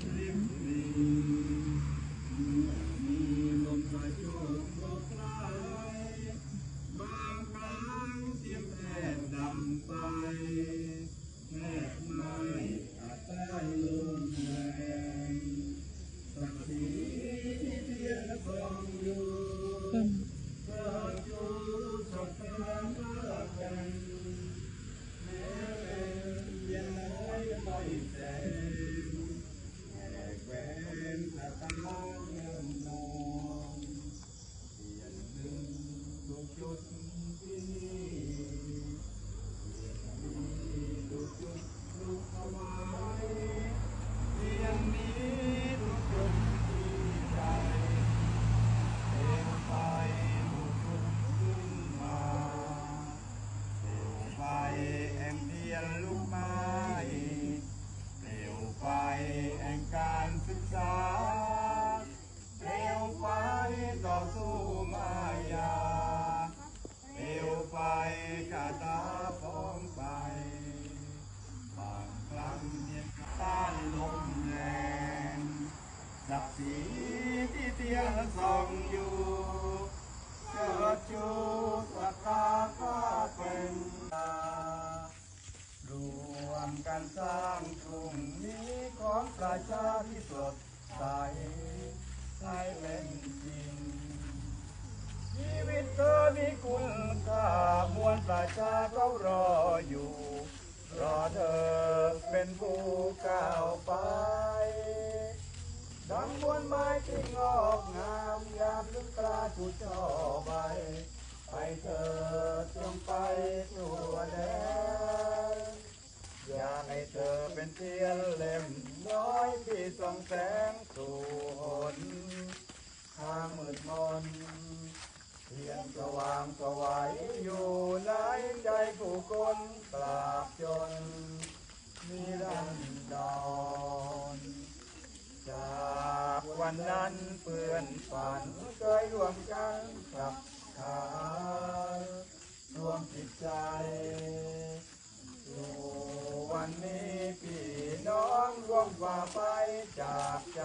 这。 ตาฟ้องไป บางครั้งเนี่ยต้านลมแรงศักสีที่เตียงส่องอยู่เกิดชูสักตากาเป็นตารวมกันสร้างกลุ่นี้ของประชาที่สดใสให้เป็นจริงชีวิ เป็นผู้ก้าวไป ดังมวไม้ที่งอกงามยามลึกกลาจุดช่อใบ ไปเธอจงไปทั่วแดนอยากให้เธอเป็นเทียนเล่มน้อยที่ส่องแสงสู่หนทางมืดมนเทียนสว่างสวัยอยู่ในใจผู้คนตราบจน นิรันดรจากวันนั้นเปื่อนฝันเคยรวมกันกับขารวมจิตใจสู่วันนี้พี่น้องรวมว่าไปจากใจ